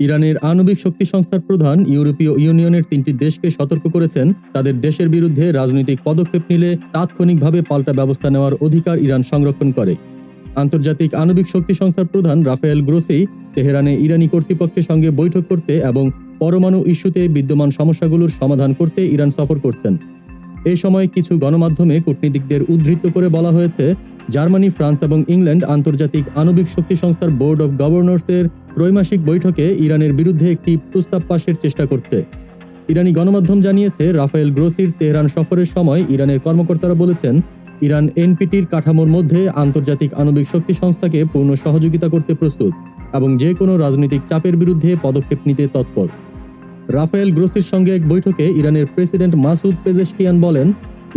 ইরানের আণবিক শক্তি সংস্থার প্রধান ইউরোপীয় ইউনিয়নের তিনটি দেশকে সতর্ক করেছেন। তাদের দেশের বিরুদ্ধে রাজনৈতিক পদক্ষেপ নিলে তাৎক্ষণিকভাবে পাল্টা ব্যবস্থা নেওয়ার অধিকার ইরান সংরক্ষণ করে। আন্তর্জাতিক আণবিক শক্তি সংস্থার প্রধান রাফায়েল গ্রোসি তেহরানে ইরানি কর্তৃপক্ষের সঙ্গে বৈঠক করতে এবং পরমাণু ইস্যুতে বিদ্যমান সমস্যাগুলোর সমাধান করতে ইরান সফর করছেন। এ সময় কিছু গণমাধ্যমে কূটনীতিকদের উদ্ধৃত করে বলা হয়েছে, জার্মানি, ফ্রান্স এবং ইংল্যান্ড আন্তর্জাতিক আণবিক শক্তি সংস্থার বোর্ড অব গভর্নর্সের ত্রৈমাসিক বৈঠকে ইরানের বিরুদ্ধে একটি প্রস্তাব পাশের চেষ্টা করছে। ইরানি গণমাধ্যম জানিয়েছে, রাফায়েল গ্রোসির তেহরান সফরের সময় ইরানের কর্মকর্তারা বলেছেন, ইরান এনপিটির কাঠামোর মধ্যে আন্তর্জাতিক আণবিক শক্তি সংস্থাকে পূর্ণ সহযোগিতা করতে প্রস্তুত এবং যে কোনো রাজনৈতিক চাপের বিরুদ্ধে পদক্ষেপ নিতে তৎপর। রাফায়েল গ্রোসির সঙ্গে এক বৈঠকে ইরানের প্রেসিডেন্ট মাসুদ পেজেশকিয়ান বলেন,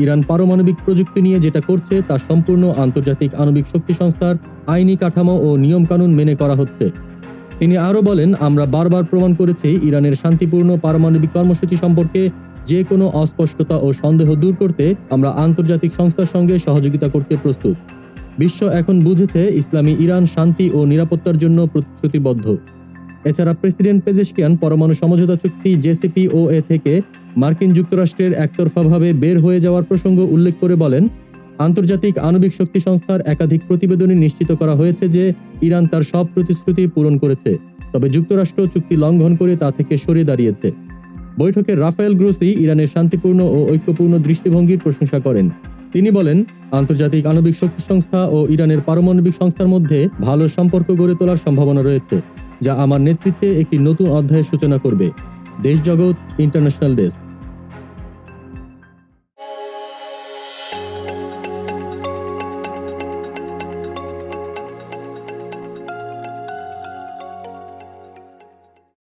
ইরান পারমাণবিক প্রযুক্তি নিয়ে যেটা করছে তা সম্পূর্ণ আন্তর্জাতিক আণবিক শক্তি সংস্থার আইনি কাঠামো ও নিয়মকানুন মেনে করা হচ্ছে। তিনি আরও বলেন, আমরা বারবার প্রমাণ করেছি ইরানের শান্তিপূর্ণ পারমাণবিক কর্মসূচি সম্পর্কে যে কোনো অস্পষ্টতা ও সন্দেহ দূর করতে আমরা আন্তর্জাতিক সংস্থার সঙ্গে সহযোগিতা করতে প্রস্তুত। বিশ্ব এখন বুঝেছে ইসলামী ইরান শান্তি ও নিরাপত্তার জন্য প্রতিশ্রুতিবদ্ধ। এছাড়া প্রেসিডেন্ট পেজেশকিয়ান পরমাণু সমঝোতা চুক্তি জেসিপিওএ থেকে মার্কিন যুক্তরাষ্ট্রের একতরফাভাবে বের হয়ে যাওয়ার প্রসঙ্গ উল্লেখ করে বলেন আন্তর্জাতিক আণবিক শক্তি সংস্থার একাধিক প্রতিবেদনে নিশ্চিত করা হয়েছে যে ইরান তার সব প্রতিশ্রুতি পূরণ করেছে, তবে যুক্তরাষ্ট্র চুক্তি লঙ্ঘন করে তা থেকে সরে দাঁড়িয়েছে। বৈঠকে রাফায়েল গ্রোসি ইরানের শান্তিপূর্ণ ও ঐক্যপূর্ণ দৃষ্টিভঙ্গির প্রশংসা করেন। তিনি বলেন, আন্তর্জাতিক আণবিক শক্তি সংস্থা ও ইরানের পারমাণবিক সংস্থার মধ্যে ভালো সম্পর্ক গড়ে তোলার সম্ভাবনা রয়েছে, যা আমার নেতৃত্বে একটি নতুন অধ্যায়ের সূচনা করবে। দেশ জগৎ ইন্টারন্যাশনাল ডেস্ক।